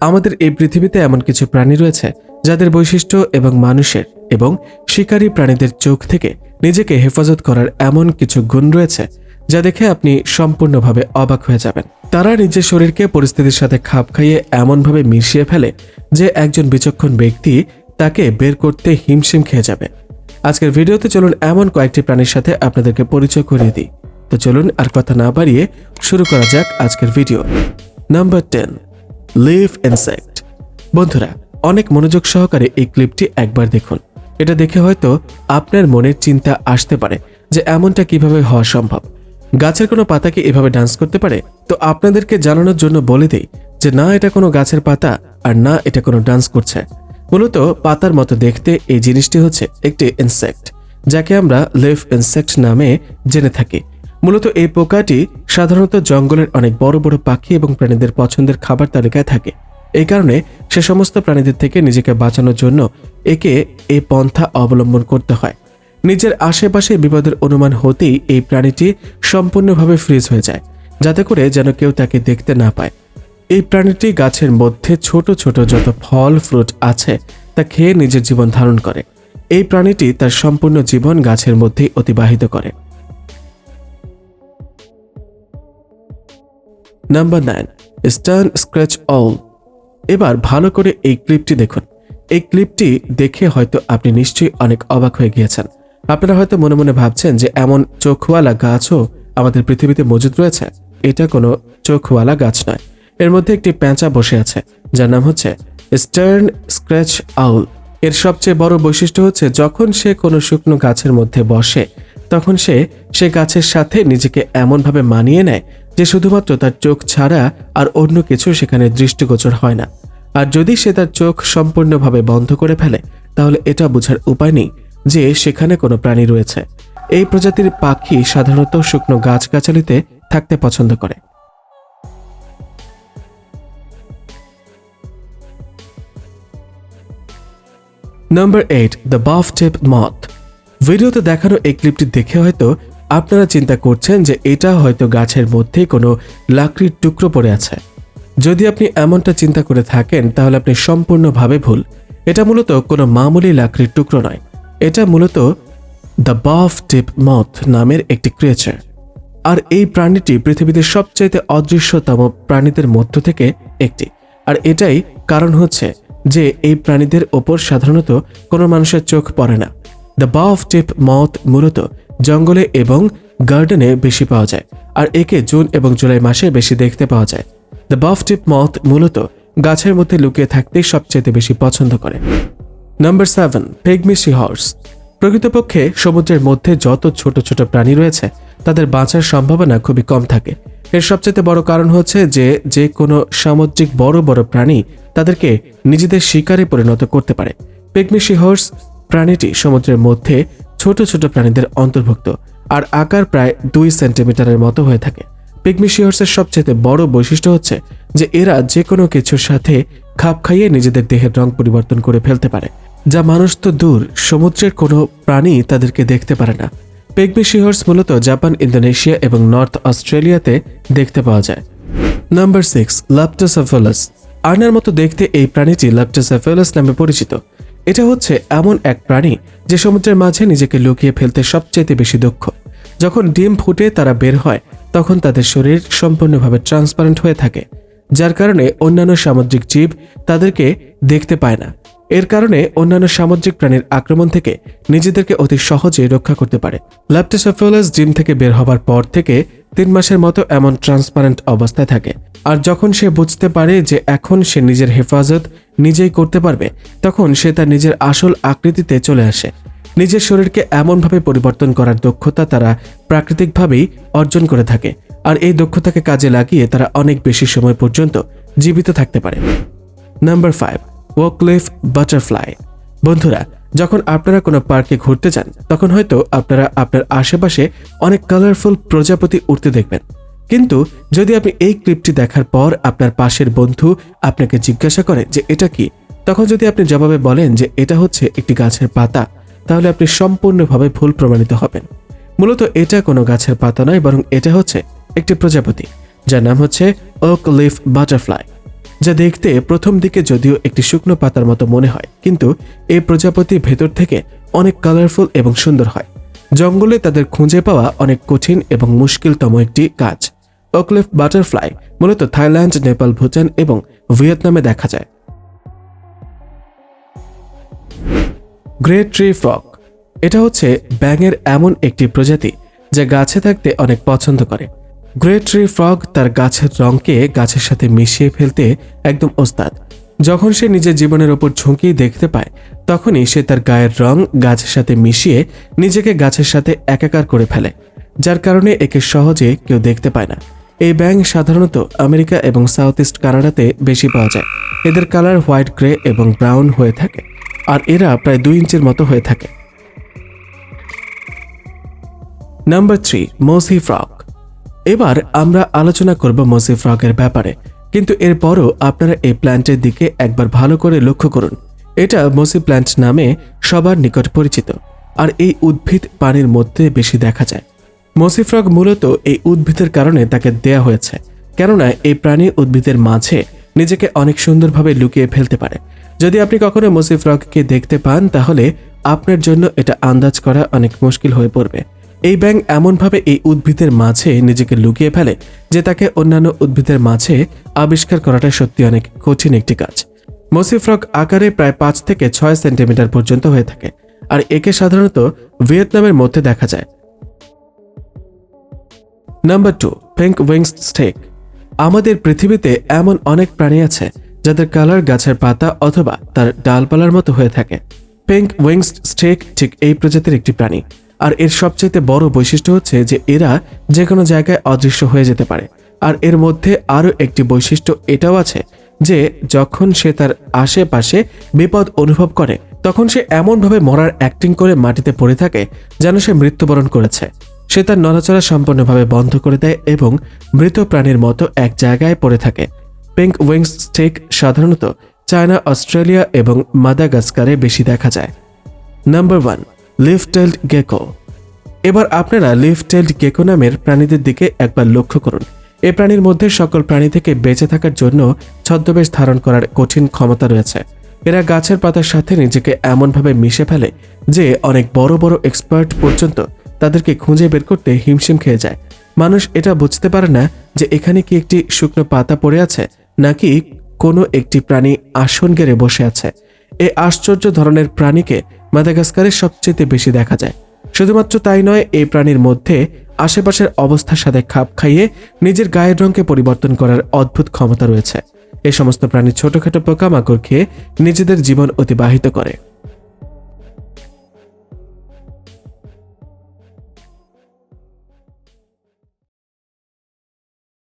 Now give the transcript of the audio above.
আমাদের এই পৃথিবীতে এমন কিছু প্রাণী রয়েছে যাদের বৈশিষ্ট্য এবং মানুষের এবং শিকারী প্রাণীদের চোখ থেকে নিজেকে হেফাজত করার এমন কিছু গুণ রয়েছে যা দেখে আপনি সম্পূর্ণভাবে অবাক হয়ে যাবেন। তারা নিজের শরীরকে পরিস্থিতির সাথে খাপ খাইয়ে এমনভাবে মিশিয়ে ফেলে যে একজন বিচক্ষণ ব্যক্তি তাকে বের করতে হিমশিম খেয়ে যাবে। আজকের ভিডিওতে চলুন এমন কয়েকটি প্রাণীর সাথে আপনাদেরকে পরিচয় করিয়ে দিই। তো চলুন আর কথা না বাড়িয়ে শুরু করা যাক আজকের video. Number ten. Leaf insect. বন্ধুরা, অনেক মনোযোগ সহকারে এই ক্লিপটি একবার দেখুন। এটা দেখে হয়তো আপনার মনের চিন্তা আসতে পারে যে এমনটা কীভাবে হওয়া সম্ভব। গাছের কোনো পাতা কি এভাবে ডান্স করতে পারে? তো আপনাদেরকে জানানোর জন্য বলে দেই যে না, এটা কোনো গাছের পাতা আর না, এটা কোনো ডান্স করছে। মূলত পাতার মতো দেখতে এই জিনিসটি হচ্ছে একটি ইনসেক্ট, যাকে আমরা লিভ ইনসেক্ট নামে জেনে থাকি। মূলত এই পোকাটি সাধারণত জঙ্গলের অনেক বড় বড় পাখি এবং প্রাণীদের পছন্দের খাবার তালিকায় থাকে। এই কারণে সে সমস্ত প্রাণীদের থেকে নিজেকে বাঁচানোর জন্য একে এই পন্থা অবলম্বন করতে হয়। নিজের আশেপাশে বিপদের অনুমান হতেই এই প্রাণীটি সম্পূর্ণভাবে ফ্রিজ হয়ে যায়, যাতে করে যেন কেউ তাকে দেখতে না পায়। এই প্রাণীটি গাছের মধ্যে ছোট ছোট যত ফল ফ্রুট আছে, তা খেয়ে নিজের জীবন ধারণ করে। এই প্রাণীটি তার সম্পূর্ণ জীবন গাছের মধ্যেই অতিবাহিত করে। Number nine stern scratch all এবার ভালো করে এই ক্লিপটি দেখুন। এই ক্লিপটি দেখে হয়তো আপনি নিশ্চয়ই অনেক অবাক হয়ে গিয়েছেন। আপনারা হয়তো মনে মনে ভাবছেন যে এমন চোখওয়ালা গাছও আমাদের পৃথিবীতে মজুদ রয়েছে। এটা কোনো চোখওয়ালা গাছ নয়। এর মধ্যে একটি প্যাঁচা বসে আছে, যার নাম হচ্ছে স্টার্ন স্ক্র্যাচ আউল এর সবচেয়ে বড় বৈশিষ্ট্য হচ্ছে যখন সে কোনো শুকনো গাছের মধ্যে বসে, তখন সে সে গাছের সাথে নিজেকে এমনভাবে মানিয়ে নেয় যে শুধুমাত্র তার চোখ ছাড়া আর অন্য কিছু সেখানে দৃষ্টিগোচর হয় না। আর যদি সে তার চোখ সম্পূর্ণভাবে বন্ধ করে ফেলে, তাহলে এটা বোঝার উপায় নেই যে সেখানে কোনো প্রাণী রয়েছে। এই প্রজাতির পাখি সাধারণত শুকনো গাছগাছালিতে থাকতে পছন্দ করে। Number eight the buff tip moth ভিডিওতে দেখানো এই ক্লিপটি দেখে হয়তো আপনারা চিন্তা করছেন যে এটা হয়তো গাছের মধ্যে কোনো লাকড়ির টুকরো পড়ে আছে। যদি আপনি এমনটা চিন্তা করে থাকেন, তাহলে আপনি সম্পূর্ণভাবে ভুল। এটা মূলত কোনো মামুলি লাকড়ির টুকরো নয়। এটা মূলত দ্য বাফ টিপ মথ নামের একটি ক্রিয়েচার আর এই প্রাণীটি পৃথিবীতে সবচাইতে অদৃশ্যতম প্রাণীদের মধ্য থেকে একটি। আর এটাই কারণ হচ্ছে যে এই প্রাণীদের ওপর সাধারণত কোনো মানুষের চোখ পড়ে না। দ্য বাফ টিপ মথ মূলত জঙ্গলে এবং গার্ডেনে বেশি পাওয়া যায়, আর একে জুন এবং জুলাই মাসে বেশি দেখতে পাওয়া যায়। দ্য বাফ টিপ মথ মূলত গাছের মধ্যে লুকিয়ে থাকতেই সবচেয়ে বেশি পছন্দ করে। নাম্বার সেভেন পেগমিসি হর্স প্রকৃতপক্ষে সমুদ্রের মধ্যে যত ছোট ছোট প্রাণী রয়েছে, তাদের বাঁচার সম্ভাবনা খুবই কম থাকে। এর সবচেয়ে বড় কারণ হচ্ছে যে যে কোনো সামুদ্রিক বড় বড় প্রাণী তাদেরকে নিজেদের শিকারে পরিণত করতে পারে। পেগমিসি হর্স প্রাণীটি সমুদ্রের মধ্যে ছোট ছোট প্রাণীদের অন্তর্ভুক্ত, আর আকার প্রায় দুই সেন্টিমিটারের মতো হয়ে থাকে। পিগমিশিয়ার্সের সবচেয়ে বড় বৈশিষ্ট্য হচ্ছে যে এরা যে কোনো কিছুর সাথে খাপ খাইয়ে নিজেদের দেহের রং পরিবর্তন করে ফেলতে পারে, যা মানুষ তো দূর, সমুদ্রের কোনো প্রাণী তাদেরকে দেখতে পারে না। পেগমিশিয়ার্স মূলত জাপান, ইন্দোনেশিয়া এবং নর্থ অস্ট্রেলিয়াতে দেখতে পাওয়া যায়। নাম্বার সিক্স ল্যাপটোসাফেলাস আয়নার মতো দেখতে এই প্রাণীটি ল্যাপটোসাফেলাস নামে পরিচিত। এটা হচ্ছে এমন এক প্রাণী যে সমুদ্রের মাঝে নিজেকে লুকিয়ে ফেলতে সবচেয়ে বেশি দক্ষ। যখন ডিম ফুটে তারা বের হয়, তখন তাদের শরীর সম্পূর্ণভাবে ট্রান্সপারেন্ট হয়ে থাকে, যার কারণে অন্যান্য সামুদ্রিক জীব তাদেরকে দেখতে পায় না। এর কারণে অন্যান্য সামুদ্রিক প্রাণীর আক্রমণ থেকে নিজেদেরকে অতি সহজে রক্ষা করতে পারে। ল্যাপটোসোফোলাস ডিম থেকে বের হবার পর থেকে তিন মাসের মতো এমন ট্রান্সপারেন্ট অবস্থায় থাকে। আর যখন সে বুঝতে পারে যে এখন সে নিজের হেফাজত নিজেই করতে পারবে, তখন সে তার নিজের আসল আকৃতিতে চলে আসে। নিজের শরীরকে এমনভাবে পরিবর্তন করার দক্ষতা তারা প্রাকৃতিকভাবেই অর্জন করে থাকে। আর এই দক্ষতাকে কাজে লাগিয়ে তারা অনেক বেশি সময় পর্যন্ত জীবিত থাকতে পারে। নাম্বার ফাইভ ওয়াকলিফ বাটারফ্লাই বন্ধুরা, যখন আপনারা কোনো পার্কে ঘুরতে যান, তখন হয়তো আপনারা আপনার আশেপাশে অনেক কালারফুল প্রজাপতি উঠতে দেখবেন। কিন্তু যদি আপনি এই ক্লিপটি দেখার পর আপনার পাশের বন্ধু আপনাকে জিজ্ঞাসা করে যে এটা কি, তখন যদি আপনি জবাবে বলেন যে এটা হচ্ছে একটি গাছের পাতা, তাহলে আপনি সম্পূর্ণভাবে ভুল প্রমাণিত হবেন। মূলত এটা কোনো গাছের পাতা নয়, বরং এটা হচ্ছে একটি প্রজাপতি, যার নাম হচ্ছে ওক লিফ বাটারফ্লাই যা দেখতে প্রথম দিকে যদিও একটি শুকনো পাতার মতো মনে হয়, কিন্তু এই প্রজাপতি ভেতর থেকে অনেক কালারফুল এবং সুন্দর হয়। জঙ্গলে তাদের খুঁজে পাওয়া অনেক কঠিন এবং মুশকিলতম একটি কাজ। ওকলেফ বাটারফ্লাই মূলত থাইল্যান্ড, নেপাল, ভুটান এবং ভিয়েতনামে দেখা যায়। গ্রেট ট্রি ফ্রক এটা হচ্ছে ব্যাঙের এমন একটি প্রজাতি যা গাছে থাকতে অনেক পছন্দ করে। গ্রেট ট্রি ফ্রগ তার গাছের রঙকে গাছের সাথে মিশিয়ে ফেলতে একদম ওস্তাদ। যখন সে নিজের জীবনের ওপর ঝুঁকি দেখতে পায়, তখনই সে তার গায়ের রং গাছের সাথে মিশিয়ে নিজেকে গাছের সাথে একাকার করে ফেলে, যার কারণে একে সহজে কেউ দেখতে পায় না। এই ব্যাঙ সাধারণত আমেরিকা এবং সাউথ ইস্ট কানাডাতে বেশি পাওয়া যায়। এদের কালার হোয়াইট গ্রে এবং ব্রাউন হয়ে থাকে, আর এরা প্রায় দুই ইঞ্চির মতো হয়ে থাকে। নাম্বার থ্রি, মসি ফ্রক এবার আমরা আলোচনা করব মসি ফ্রকের ব্যাপারে। কিন্তু এরপরও আপনারা এই প্ল্যান্টের দিকে একবার ভালো করে লক্ষ্য করুন। এটা মসি প্ল্যান্ট নামে সবার নিকট পরিচিত। আর এই উদ্ভিদ পানির মধ্যে বেশি দেখা যায়। মসি ফ্রগ মূলত এই উদ্ভিদের কারণে তাকে দেয়া হয়েছে। কেননা এই প্রাণী উদ্ভিদের মাঝে নিজেকে অনেক সুন্দরভাবে লুকিয়ে ফেলতে পারে। যদি আপনি কখনো মসি ফ্রগকে দেখতে পান, তাহলে আপনার জন্য এটা আন্দাজ করা অনেক মুশকিল হয়ে পড়বে। এই ব্যাঙ এমনভাবে এই উদ্ভিদের মাঝে নিজেকে লুকিয়ে ফেলে যে তাকে অন্যান্য উদ্ভিদের মাঝে আবিষ্কার করাটা সত্যি অনেক কঠিন একটি কাজ। মসিফ্রক আকারে প্রায় পাঁচ থেকে ছয় সেন্টিমিটার পর্যন্ত হয়ে থাকে, আর একে সাধারণত ভিয়েতনামের মধ্যে দেখা যায়। Number two pink wings stake. আমাদের পৃথিবীতে এমন অনেক প্রাণী আছে যাদের কালার গাছের পাতা অথবা তার ডালপালার মতো হয়ে থাকে। পিঙ্ক উইংস স্টেক ঠিক এই প্রজাতির একটি প্রাণী। আর এর সবচেয়ে বড় বৈশিষ্ট্য হচ্ছে যে এরা যে কোনো জায়গায় অদৃশ্য হয়ে যেতে পারে। আর এর মধ্যে আরও একটি বৈশিষ্ট্য এটাও আছে যে যখন সে তার আশেপাশে বিপদ অনুভব করে, তখন সে এমনভাবে মরার অ্যাক্টিং করে মাটিতে পড়ে থাকে যেন সে মৃত্যুবরণ করেছে। সে তার নড়াচড়া সম্পূর্ণভাবে বন্ধ করে দেয় এবং মৃত প্রাণীর মতো এক জায়গায় পড়ে থাকে। পিঙ্ক উইংস স্টেক সাধারণত চায়না, অস্ট্রেলিয়া এবং মাদাগাস্কারে বেশি দেখা যায়। Number one leaf tailed gecko. এবার আপনারা লিফটেল্ড গেকো নামের প্রাণীদের দিকে একবার লক্ষ্য করুন। এ প্রাণীর মধ্যে সকল প্রাণী থেকে বেঁচে থাকার জন্য ছদ্মবেশ ধারণ করার কঠিন ক্ষমতা রয়েছে। এরা গাছের পাতার সাথে নিজেকে এমনভাবে মিশে ফেলে যে অনেক বড় বড় এক্সপার্ট পর্যন্ত তাদেরকে খুঁজে বের করতে হিমশিম খেয়ে যায়। মানুষ এটা বুঝতে পারে না যে এখানে কি একটি শুকনো পাতা পড়ে আছে নাকি কোনো একটি প্রাণী আসন গেড়ে বসে আছে। এই আশ্চর্য ধরনের প্রাণীকে মাদাগাস্কারে সবচেয়ে বেশি দেখা যায়। শুধুমাত্র তাই নয়, এই প্রাণীর মধ্যে আশেপাশের অবস্থার সাথে খাপ খাইয়ে নিজের গায়ের রঙকে পরিবর্তন করার অদ্ভুত ক্ষমতা রয়েছে। এ সমস্ত প্রাণী ছোটখাটো পোকামাকড় খেয়ে নিজেদের জীবন অতিবাহিত করে।